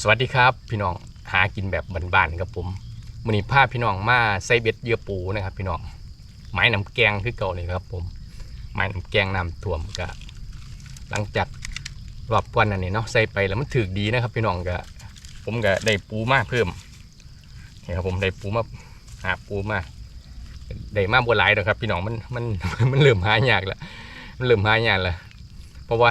สวัสดีครับ พี่น้องหากินแบบบ้านๆครับผมมือนี้พาพี่น้องมาใส่เบ็ดเยื่อปูนะครับ พี่น้องไม้น้ำแกงคือเก่าเลยครับ ผม ไม้น้ำแกงน้ำท่วมก็หลังจากรอบก่อนนั่นนี่เนาะใส่ไปแล้วมันถือดีนะครับ พี่น้องก็ผมก็ได้ปูมากเพิ่มนี่ครับผมได้ปูมาหาปูมาได้มากบัวหลายแล้วครับ พี่น้องมันมันมันเริ่มหายากแล้วมันเริ่มหายากแล้วเพราะว่า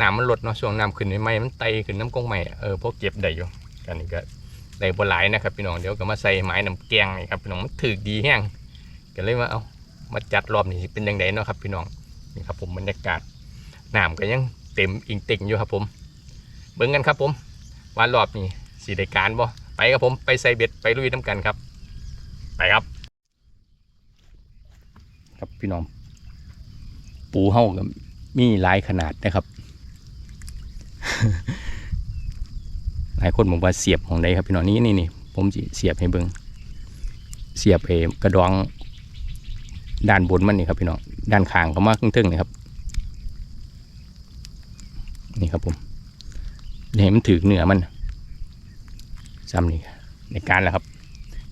น้ำมันลดเนาะช่วงน้ำขึ้นใหม่มันไตขึ้นน้ำกงใหม่เออพวกเก็บได้อยู่กันนี่ก็ได้บหลายนะครับพี่น้องเดี๋ยวก็มาใส่ไม้น้ำแกงนี่ครับพี่น้องมันถือดีแห้งก็เลยว่าเอามาจัดรอบนี้เป็นยังไงเนาะครับพี่น้องนี่ครับผมบรรยากาศน้ำก็ยังเต็มอิงเต็งอยู่ครับผม เบิ่งกันครับผมว่ารอบนี้สีได้การบ่ไปครับผมไปใส่เบ็ดไปลุยน้ำกันครับ ไปครับ ครับพี่น้อง ปูเฮากับมีหลายขนาดนะครับ หลายคนบอกว่าเสียบของใดครับพี่น้องนี่นี่นี่ผมเสียบให้เบิงเสียบเอกระดอง ด้านบนมันนี่ครับพี่น้องด้านข้างก็มาครึ่งๆนี่ครับ นี่ครับผมเห็นมันถือเนื้อมันซ้ำนี่ในการแล้วครับ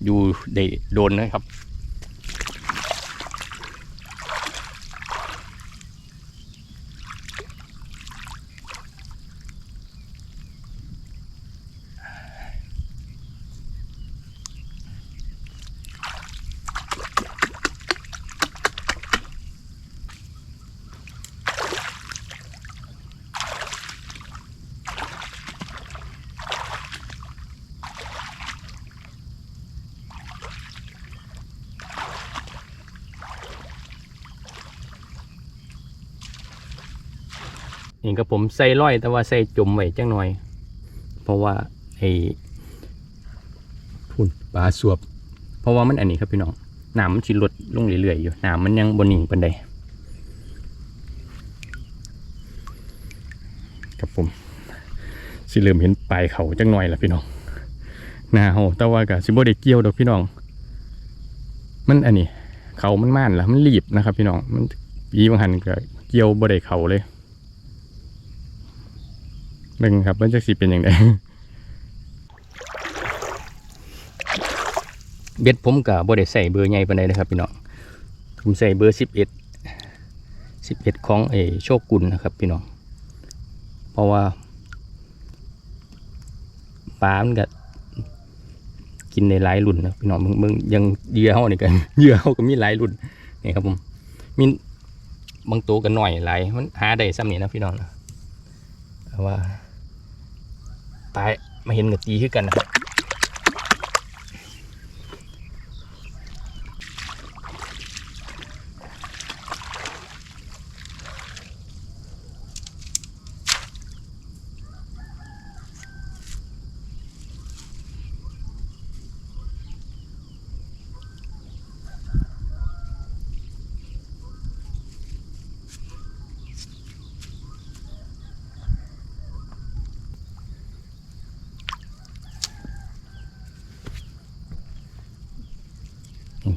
อยู่ได้โดนนะครับ นี่ก็ผมใส่ร้อยแต่ว่าใส่จุ่มไว้จังหน่อย เพราะว่าไอ้พุ่นปลาสวบ เพราะว่ามันอันนี้ครับพี่น้องน้ำมันชิลดลงเรื่อยๆอยู่น้ำมันยังบนหนิงปันใดครับผมสิเริ่มเห็นปลายเขาจังหน่อยละพี่น้องหนาเฮาแต่ว่ากับสิบ่ได้เกี่ยวดอกพี่น้อง มันอันนี้ เขามันม่านละมันรีบนะครับ พี่น้องมันปีบางหันก็เกี่ยวบ่ได้เขาเลย เบิ่งครับว่าจะสิเป็นอย่างไรเบ็ดผมกับบ่ได้ใส่เบอร์ใหญ่ปานใดนะครับพี่น้องผมใส่เบอร์สิบเอ็ดสิบเอ็ดของเอโชคกุนนะครับพี่น้องเพราะว่าปลามันก็กินในหลายรุ่นนะพี่น้องมึงมึงยังเหยื่อเฮานี่กันเหยื่อเฮาก็มีหลายรุ่นนี่ครับผมมีบางตัวก็หน่อยหลายมันหาได้ซ้ำนี่นะพี่น้องนะแต่ว่า ตายมาเห็นกับตีขึ้นกันนะครับ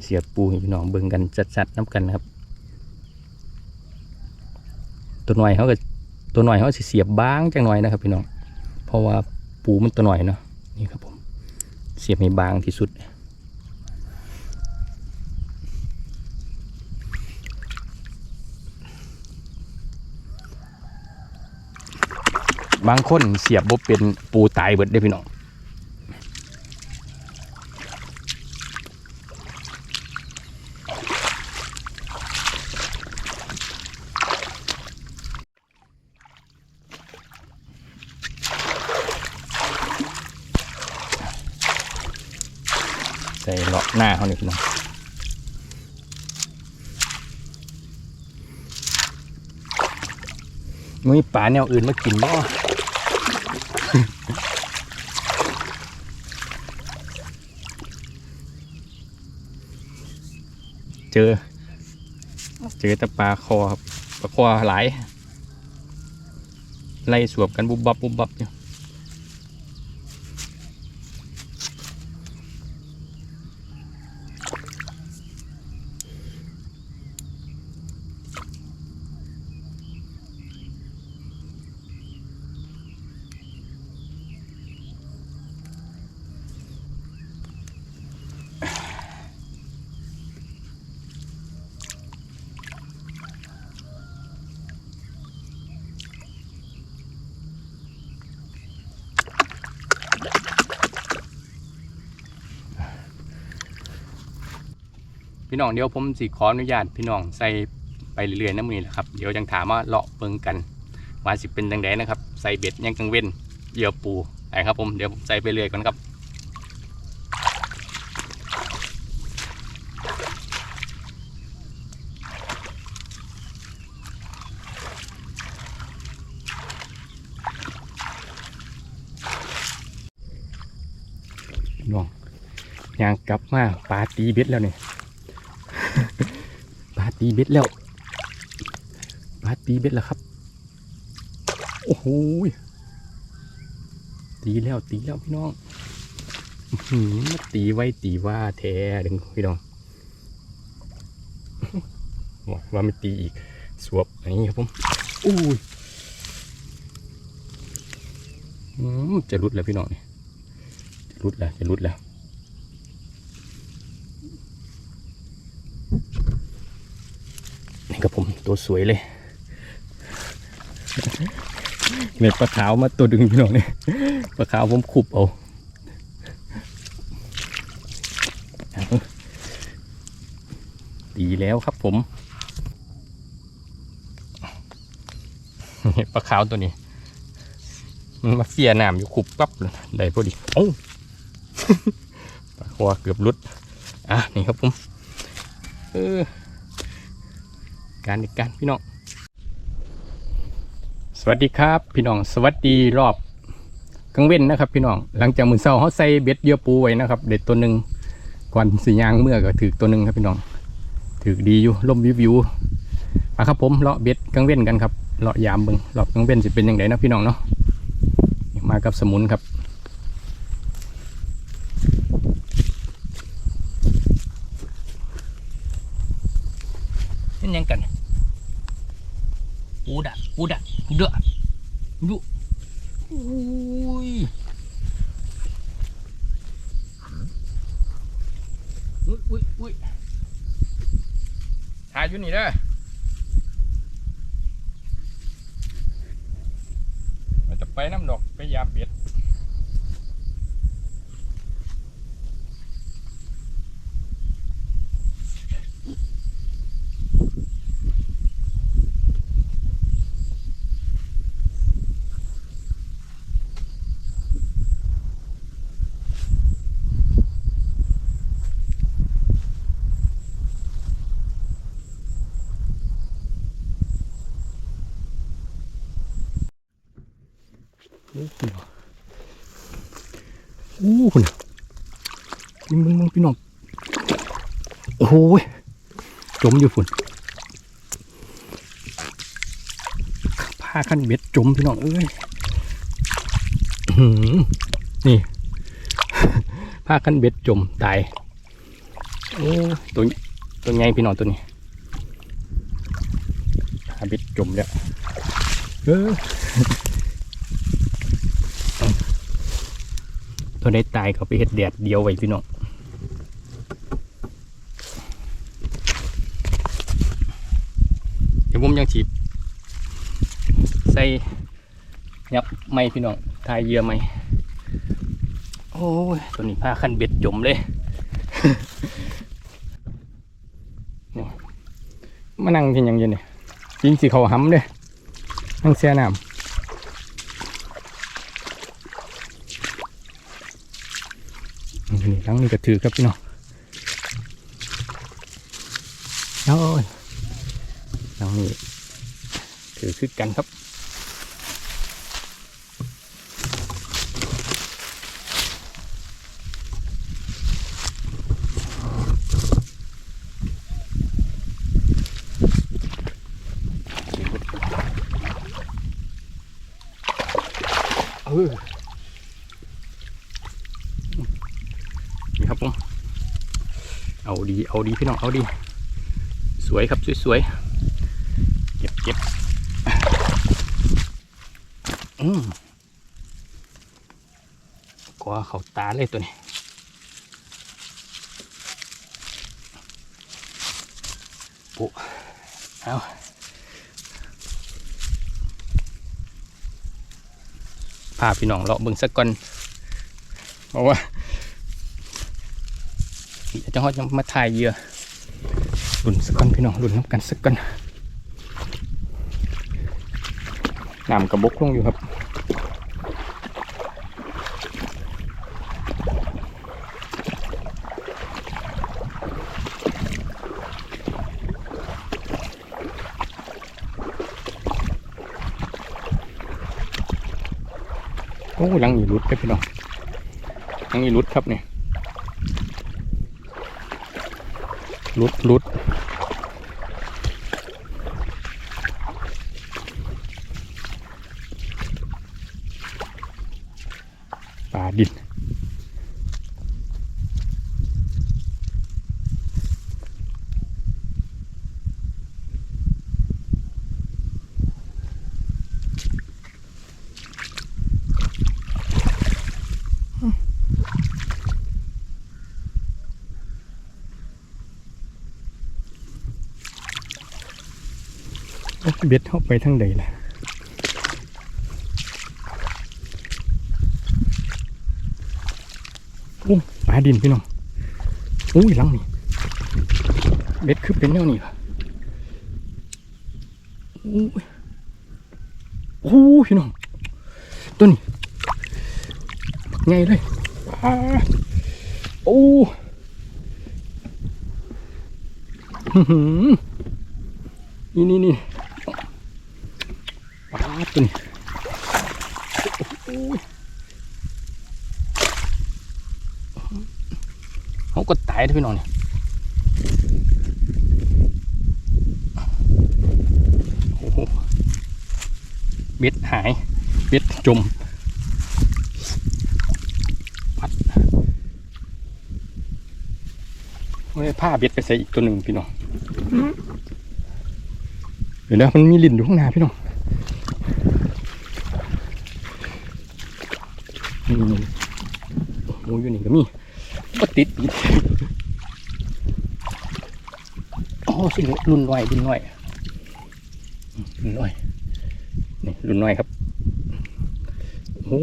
เสียปูให้พี่น้องเบิ่งกันจัดๆน้ำกันนะครับ ตัวหน่อยเขาก็ตัวหน่อยเขาสิเสียบบางจังหน่อยนะครับพี่น้อง เพราะว่าปูมันตัวหน่อยเนาะนี่ครับผมเสียบให้บางที่สุดบางคนเสียบบ่เป็นปูตายเบิดได้พี่น้อง ส่เลาะหน้าเขานี่พี่น้องมีปลาแนวอื่นมากินบ่เจอ เจอแต่ปลาคอครับปลาคอหลาย ไล่สวบกันบุบบับบุบบับอยู่ พี่น้องเดี๋ยวผมสิขออนุญาตพี่น้องใส่ไปเรื่อยๆนะมือนี้แหละครับเดี๋ยวจังถามว่าเลาะเบิงกันว่าสิเป็นจังไดนะครับ ใส่เบ็ดยังกังเว้นเหยื่อปูไอ้ครับผมเดี๋ยวใส่ไปเรื่อยก่อนครับน้องยางกลับมาปลาตีเบ็ดแล้วเนี่ย ตีเบ็ดแล้วปลาตีเบ็ดแล้วครับ โอ้โหตีแล้วตีแล้วพี่น้องหืมาตีไว้ตีว่าแท้ดึงพี่น้องว่าไม่ตีอีก สวบอันนี้ครับผมอุ้ยอืมจะรุดแล้วพี่น้องเนี่ยจะรุดแล้วจะรุดแล้ว นี่ครับผม ตัวสวยเลยเม็ดปลาขาวมาตัวดึงพี่น้องนี่ปลาขาวผมขุบเอาดีแล้วครับผมปลาขาวตัวนี้ มันมาเฟียน้ำอยู่ขุบปั๊บเลยได้พอดีโอ้ปลาคอเกือบลุดอะนี่ครับผมเออ การอีกการพี่น้อง สวัสดีครับ พี่น้องสวัสดีรอบกลางเว้นนะครับ พี่น้องหลังจากมือเศร้าเขาใส่เบ็ดเยื่อปูไว้นะครับ เด็ดตัวหนึ่งก่อนสียางเมื่อก็ถือตัวหนึ่งครับพี่น้องถือดีอยู่ล่มวิววิวมาครับผมเลาะเบ็ดกลางเว้นกันครับเลาะยามบิงรอบกลางเว้นสิเป็นยังไงนะพี่น้องเนาะมากับสมุนครับ นี่ยังกัน ปูดะกูดะเด้อดูอุ้ยอุ้ยอุ้ยอุ้ยถ่ายอยู่นี่เด้อมันจะไปน้ำดอกไปยามเบ็ดโอ้โหโอ้โหนี่มึงมึงพี่น้อง โอ้โหยจมอยู่ฝุ่นผ้าขั้นเบ็ดจมพี่น้องเอ้ยนี่ผ้าขั้นเบ็ดจมตายโอ้ตัวตัวใหญ่พี่น้องตัวนี้ผ้าเบ็ดจมแล้วเออตัวได้ตายเขาไปเห็ดแดดเดียวไว้พี่น้องเดี๋ยวผมยังฉีดใส่ยับไม่พี่น้องทายเหยื่อไม่โอ้ยตัวนี้ผ้าขั้นเบ็ดจมเลยนี่มานั่งกินหยังอยืนเนี่ยจริงสิเขาห้ำเลยนั่งเสียน้ำนี่ทั้งนี้ก็ถือครับพี่น้องโอ้ยทั้งนี้ถือคือกันครับ เออ นี่ครับผม เอาดีพี่น้องเอาดี สวยครับสวยๆเก็บเก็บอืมกว่าเขาตาเลยตัวนี้โอ้เอาพาพี่น้องเลาะเบิ่งสักก่อนเพราะว่า เดี๋ยวจะเขาจะมาถ่ายเหยื่อลุ่นสักก่อนพี่น้องลุ่นน้ำกันสักก่อนน้ำกระบกลงอยู่ครับโอ้หลังอีรุดครับพี่น้องหลังอีรุดครับเนี่ย รุดรุด เบ็ดเข้าไปทั้งใดล่ะโอ้ปลาดินพี่น้องโอ้ยลังนี่เบ็ดคือเป็นแนวนี้ล่ะโอ้ยโอ้พี่น้องตัวนี้ไงเลยโอ้อื้อหือนี่นี่นี่ ตัวนี้โอ้ยเขาก็ตายนะพี่น้องเนี่ยโอ้โหเบ็ดหายเบ็ดจมปัดโอ้ยผ้าเบ็ดไปใส่อีกตัวหนึ่งพี่น้องเดี๋ยวแล้วมันมีลิ้นอยู่ข้างหน้าพี่น้อง นี่นี่โอ้ยอยู่นี่ก็มีก็ติดติด อ๋อสิรุ่นน้อยรุ่นน้อยรุ่นน้อยนี่รุ่นน้อยครับโอ้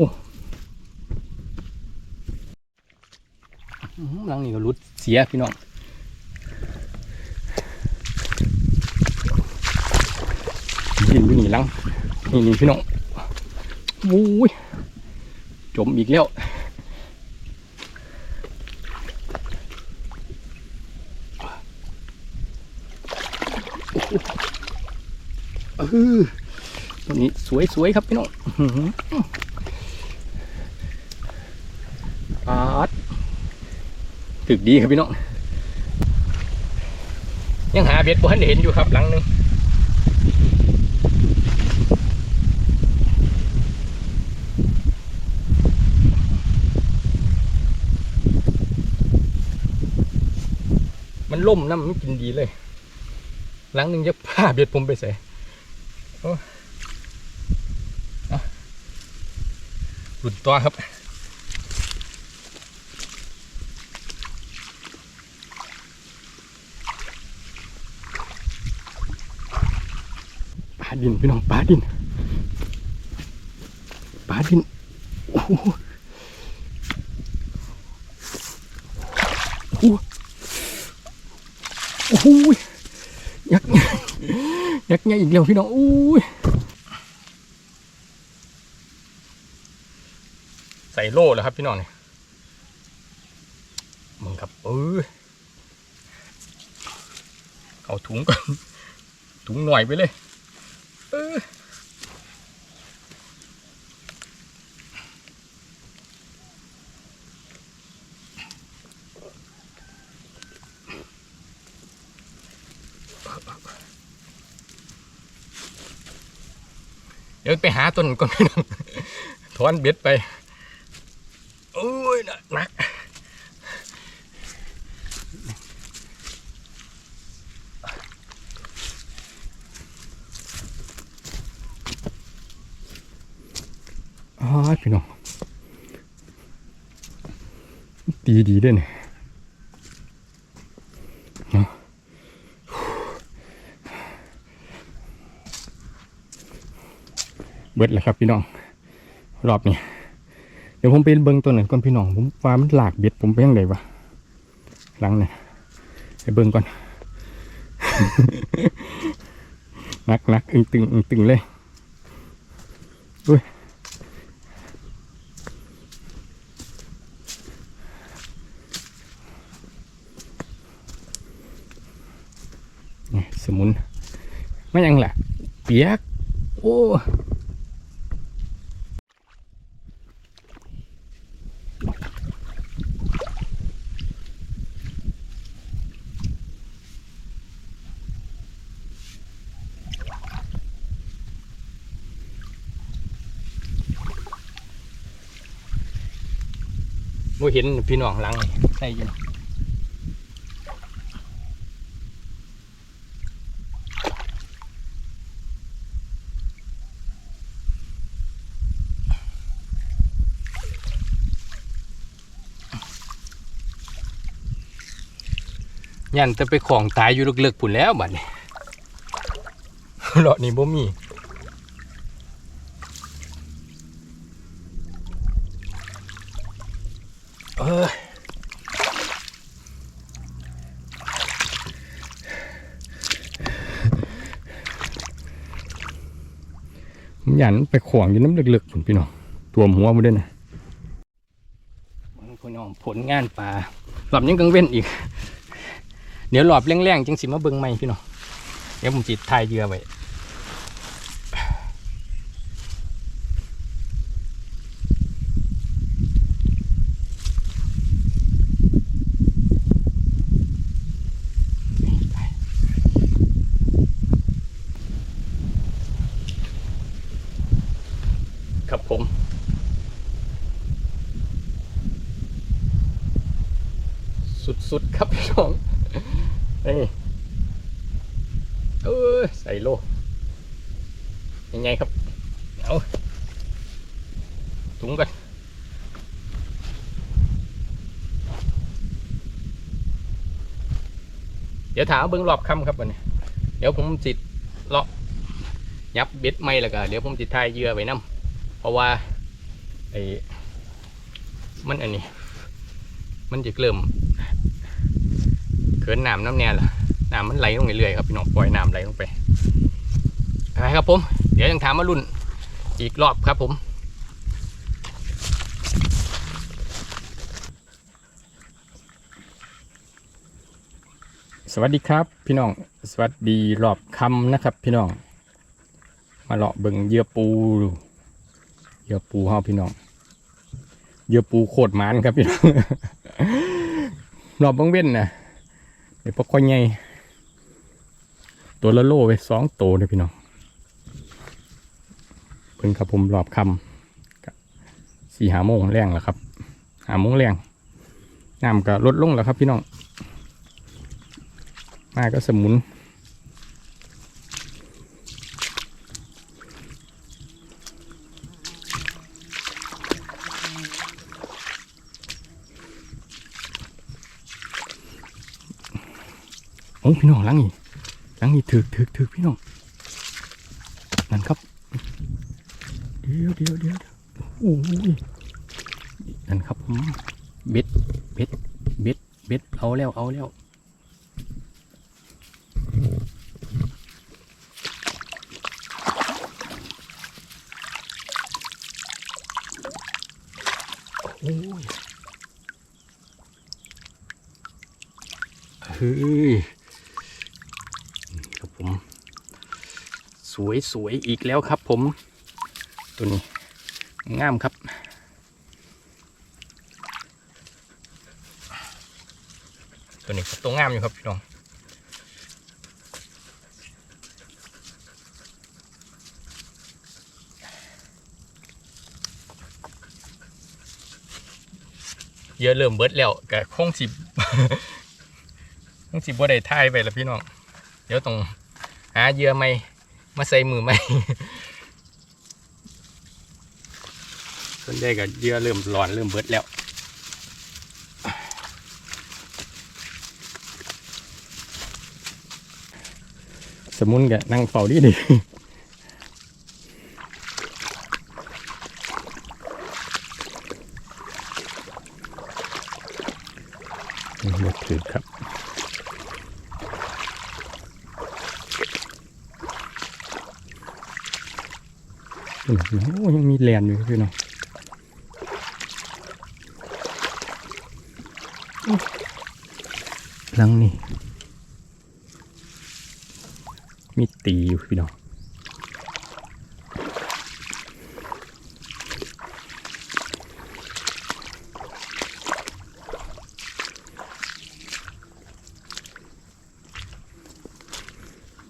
อื้อหือหลังนี่ก็รุดเสียพี่น้องยินอยู่นี่หลังนี่นี่พี่น้องโอ้ยจมอีกแล้ว เออตัวนี้สวยๆครับพี่น้องปาดถึกดีครับพี่น้อง ยังหาเบ็ดบ่ทันเห็นอยู่ครับหลังหนึงมันล่มน้ำมันกินดีเลย หลังหนึ่งจะพาเบ็ดผมไปใส่หลุดตัวครับปลาดินพี่น้องปลาดินปลาดินโอ้โหโอ้โห ยักษ์ยักษ์ใหญ่อีกแล้วพี่น้องอู้ยใส่โล่แล้วครับพี่น้องเนี่ยมึงครับเออเอาถุงก่อนถุงหน่อยไปเลย เดี๋ยไปหาต้นก่อนพี่น้องถอนเบ็ดไปโอ้ยหนักอ๋อพี่น้องดีดีด้วยเนี่ยเนาะเบิดแล้วครับพี่น้อง รอบนี้เดี๋ยวผมไปเบิ้งตัวหนึ่งก่อนพี่น้องผมว่ามันหลากเบ็ดผมไปยังไงวะหลังเนี่ยไปเบิ้งก่อนนักนักอึงตึงอึงตึงเลยอุ้ยนี่สมุนไม่ยังแหละเปียก โอ้ เห็นพี่น้องหลังใส่อยู่ยันจะไปของตายอยู่ลึกๆผุนแล้วบัดนี้เลาะนี่บ่มี เออผมห ยันไปขวางอยู่น้ำลึกๆผมพี่น้องตัวมหัวมาด้วยนะพี่น้องผลงานป่าหลอบยังกังเว้นอีก เดี๋ยวหลอบแรงๆจังสิมาเบิ้งใหม่พี่น้องเดี๋ยวผมจิตทายเยื่อไว้ ผม สุดๆครับพี่น้องนี่เออใส่โลยังไงครับ เอาถุงกันเดี๋ยวถามเบิ้งรอบคำครับวันนี้ เดี๋ยวผมจิตเลาะยับเบ็ดไม่ล้วก็เดี๋ยวผมจิตทายเยื่อไว้น้ำ ราะว่าไอ้มันอันนี้ มันจะเริ่มเขินน้ำน้ำแน่ละน้ำมันไหลลงเรื่อยๆครับพี่น้องปล่อยน้ำไหลลงไปไครับผม เดี๋ยวยังถามมารุ่นอีกรอบครับผมสวัสดีครับพี่น้องสวัสดีรอบคำนะครับ พี่น้อง มาเลาะเบิงเยื่อปู เยื่อปูเฮาพี่น้องเยื่อปูโคตรมันครับพี่น้องรอบบังเว้นนะเดี๋ยวพวกก้อยใหญ่ตัวละโลไปสองตัวเลยพี่น้องเพิ่งครับผมรอบคำสี่หาโมงแรงแล้วครับหาโมงแรงน้ำก็ลดลงแล้วครับพี่น้องมาก็สมุน โอ้พี่น้องลังนี่ลังนี่ถึกถึกถึกพี่น้องนั่นครับเดี๋ยวเดี๋ยวเดี๋ยวโอ้ยนั่นครับเบ็ดเบ็ดเบ็ดเบ็ดเอาแล้วเอาแล้วโอ้ยเฮ้ย ครับผม สวยสวยอีกแล้วครับ ผมตัวนี้งามครับ ตัวนี้ตัวงามอยู่ครับพี่น้องเยอะเริ่มเบิดแล้วก็คงสิบคงสิบ่ได้ทายไปแล้วพี่น้อง เดี๋ยวต้องหาเยื่อใหม มาใส่มือใหม่ส่วนใหญ่ก็เหยื่อเริ่มร้อนเริ่มเบิดแล้วสมุนกับนั่งเฝ้าดีดี หมดถือครับ โอ้โหยังมีแล นอยู่พี่น้องหลังนี่มีตีอยู่พี่น้อง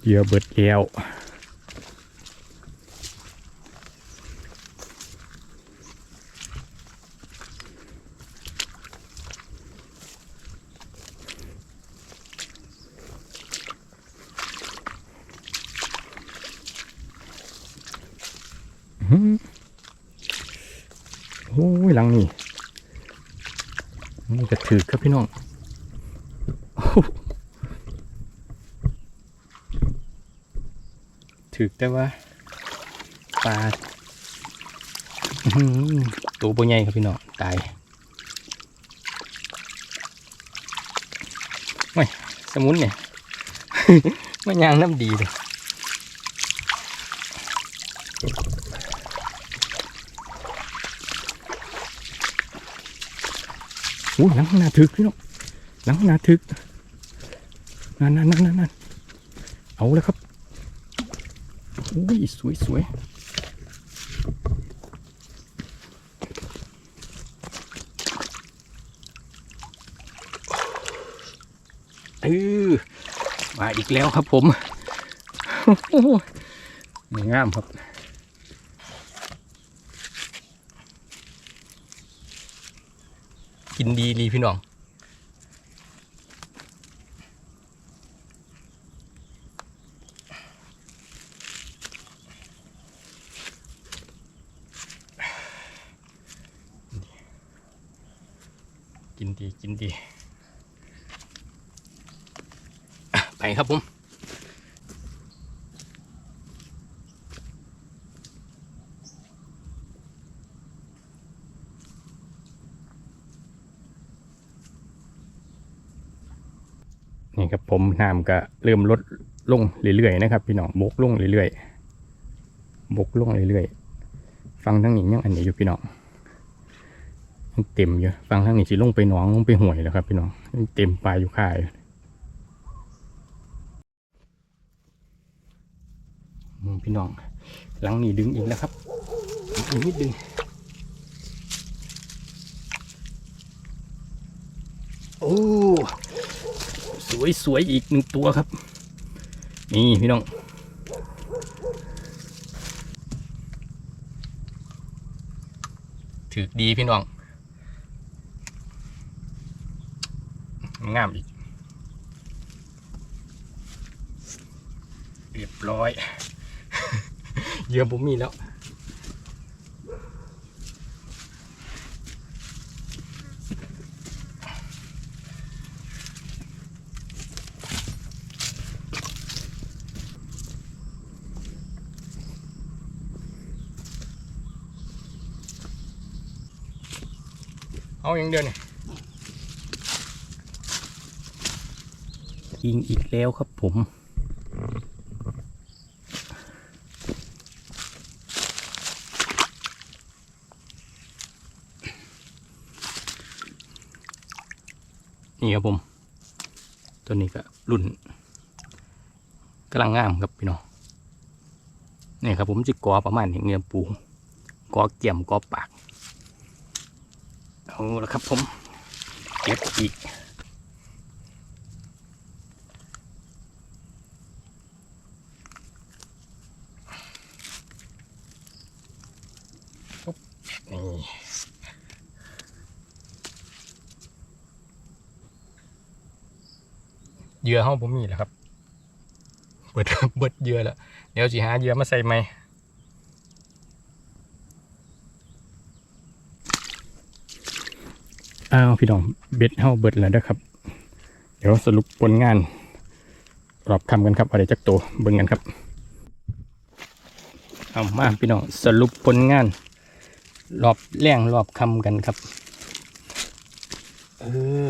เหยื่อเบิดแก้ว อื้อหือโอ้ยหลังนี่นี่กระถือครับ พี่น้องถือแต่ว่าปลาตัวโบใหญ่ครับพี่น้องตายไม่สมุนเนี่ย มันยางน้ำดีเลย โอ้หลังหน้าถึกพี่น้องหลังหน้าถึกนั่นนั่นนั่นนั่นเอาแล้วครับโอ้ยสวยสวยเออมาอีกแล้วครับผมงามครับ กินดีลีพี่น้อง กินดีกินดีอะไปครับผม น้ำก็เริ่มลดลงเรื่อยๆนะครับ พี่น้องบกลงเรื่อยๆบกลงเรื่อยๆฟังทั้งนี้ยังอันนี้อยู่พี่น้องยังเต็มอยู่ฟังทั้งนี้สิลงไปหนองลงไปห่วยแล้วครับ พี่น้องยังเต็มปลายอยู่ค่ายพี่น้อง หลังนี้ดึงอีกแล้วครับอีกนิดดึงโอ้ สวยสวยอีกหนึ่งตัวครับ นี่พี่น้องถือดีพี่น้องงามอีก เรียบร้อย เยื่อผมมีแล้ว เอาอย่างเดียวนี่ยิงอีกแล้วครับผม นี่ครับผม ตัวนี้ก็รุ่นกำลังงามครับพี่น้องนี่ครับผมจะกกอประมาณนี้เงินปูกอเกี่ยมกอปาก เอาละครับผมเก็บอีกนี่เยื่อห้องผมมีแหละครับ เบิดเบิดเยื่อแล้ว เดี๋ยวสิหาเยื่อมาใส่ไหม อ้าวพี่น้องเบ็ดเฮาเบิดแล้วนะครับ เดี๋ยวสรุปผลงานรอบคำกันครับอะไรจักตัวเบิ่งกันครับเอามาพี่น้องสรุปผลงาน รอบแรงรอบคำกันครับเออ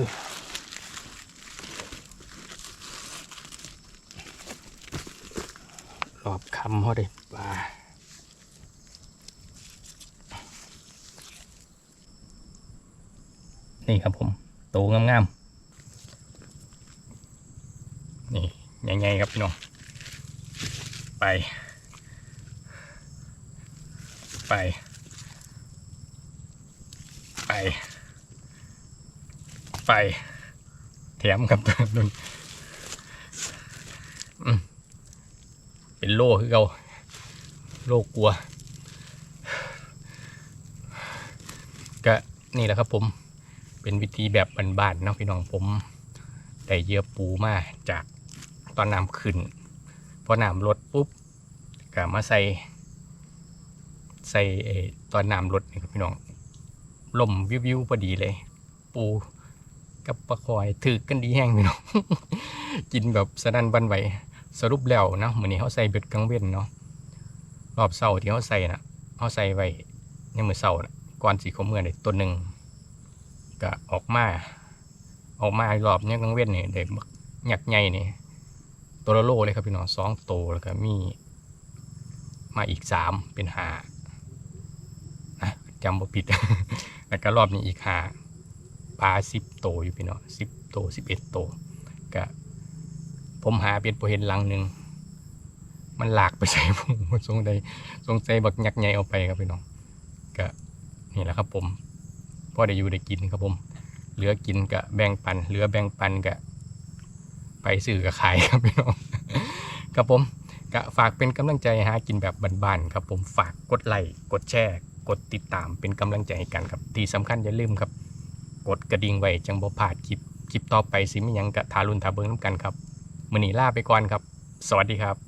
รอบคำเขาได้ปลา นี่ครับผมโตงามๆนี่ใหญ่ๆครับพี่น้องไป ไป ไป ไปแถมครับตัวนึงเป็นโล่คือเราโล่กลัวก็นี่แหละครับผม เป็นวิธีแบบบ้านๆเนาะพี่น้องผมได้เยื่อปูมาจากตอนน้ำขึ้นพอน้ำลดปุ๊บก็มาใส่ใส่ตอนน้ำลดนี่ครับพี่น้องลมวิวๆพอดีเลย ปูกับปลาคอยถือกันดีแห้งพี่น้องกินแบบสนั่นบันไหวสรุปแล้วนะเหมือนนี้เขาใส่เบ็ดกลางเว้นเนาะรอบเสาที่เขาใส่นะเขาใส่ไว้ในมือเสาร์นะก่อนสีเขาเมื่อได้ตัวหนึ่ง ก็ออกมา ออกมาอรอบนี้กลางเว้นเนี่ยได้บักหยักใหญ่นี่ตัวละโลเลยครับพี่น้องสองโตวแล้วก็มี มาอีกสามเป็นหานะจำบ่ผิด แล้วก็รอบนี้อีกหาปลาสิบโตอยู่พี่น้องสิบโตสิบเอ็ดโตก็ผมหาเป็นโปเห็นหลังหนึ่งมันหลากไปใส่ผมสงใจสงใจบักยักษ์ใหญ่เอาไปครับพี่น้องก็นี่แหละครับผม พอได้อยู่ได้กินครับผม เหลือกินก็แบ่งปัน เหลือแบ่งปันก็ไปซื้อก็ขายครับพี่น้องครับผมก็ฝากเป็นกำลังใจหากินแบบบ้านๆครับผมฝากกดไลค์กดแชร์ กดติดตามเป็นกำลังใจให้กันครับที่สำคัญอย่าลืมครับ กดกระดิ่งไว้จังบ่พลาดคลิปคลิปต่อไปสิมียังกะทารุนทาเบิงน้ำกันครับมือนี้ลาไปก่อนครับ สวัสดีครับ